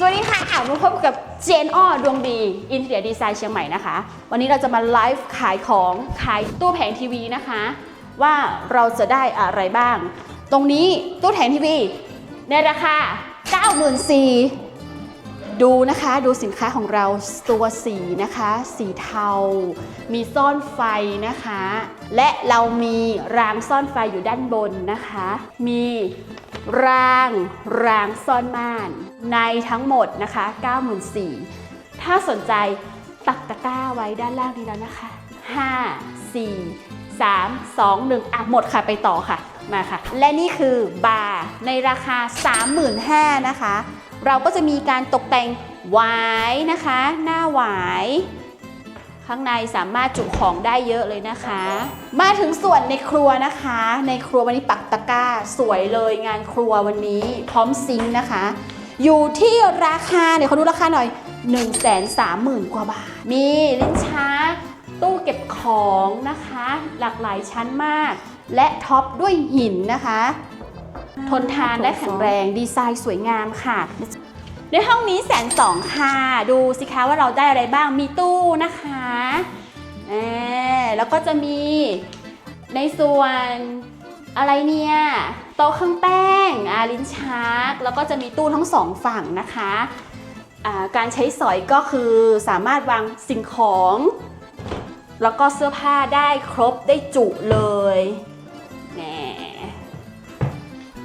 สวัสดีค่ะมาพบกับเจนอ้อดวงดี อินเทียดีไซน์เชียงใหม่นะคะ วันนี้เราจะมาไลฟ์ขายของขายตู้แผงทีวีนะคะ ว่าเราจะได้อะไรบ้าง ตรงนี้ตู้แผงทีวี ในราคา 94,000ดูนะคะดูสินค้าของเราตัวสีนะคะ สีเทา มีซ่อนไฟนะคะ และเรามีรางซ่อนไฟอยู่ด้านบนนะคะ มี รางรางซ่อนม่าน ในทั้งหมดนะคะ 94,000ถ้าสนใจปักตะกร้าไว้ด้านล่างนี้แล้วนะคะ 5 4 3 2 1อะหมดค่ะไปต่อค่ะมาค่ะ และนี่คือบาร์ในราคา 35,000นะคะ เราก็จะมีการตกแต่งหวายนะคะ หน้าหวาย ข้างในสามารถจุของได้เยอะเลยนะคะ มาถึงส่วนในครัวนะคะ ในครัววันนี้ปักตะกร้าสวยเลยงานครัววันนี้พร้อมซิงค์นะคะ อยู่ที่ราคาเดี๋ยวเขาดูราคาหน่อย 1 3 0 0 0 0 กว่าบาท มีลิ้นชักตู้เก็บของนะคะ หลากหลายชั้นมาก และท็อปด้วยหินนะคะ ทนทานและแข็งแรงดีไซน์สวยงามค่ะ ในห้องนี้แสนสองค่ะ ดูสิคะว่าเราได้อะไรบ้างมีตู้นะคะแล้วก็จะมีในส่วนอะไรเนี่ยโต๊ะเครื่องแป้งอาลิ้นชัก แล้วก็จะมีตู้ทั้งสองฝั่งนะคะการใช้สอยก็คือสามารถวางสิ่งของ แล้วก็เสื้อผ้าได้ครบได้จุเลยแหม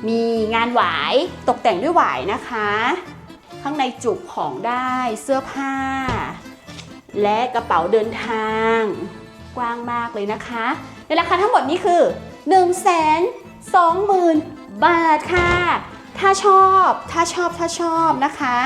มีงานหวายตกแต่งด้วยหวายนะคะ ข้างในจุกของได้เสื้อผ้า และกระเป๋าเดินทางกว้างมากเลยนะคะในราคาทั้งหมดนี้คือ 1 2 0 0 0 0 บาทค่ะ ถ้าชอบ ถ้าชอบ ถ้าชอบนะคะ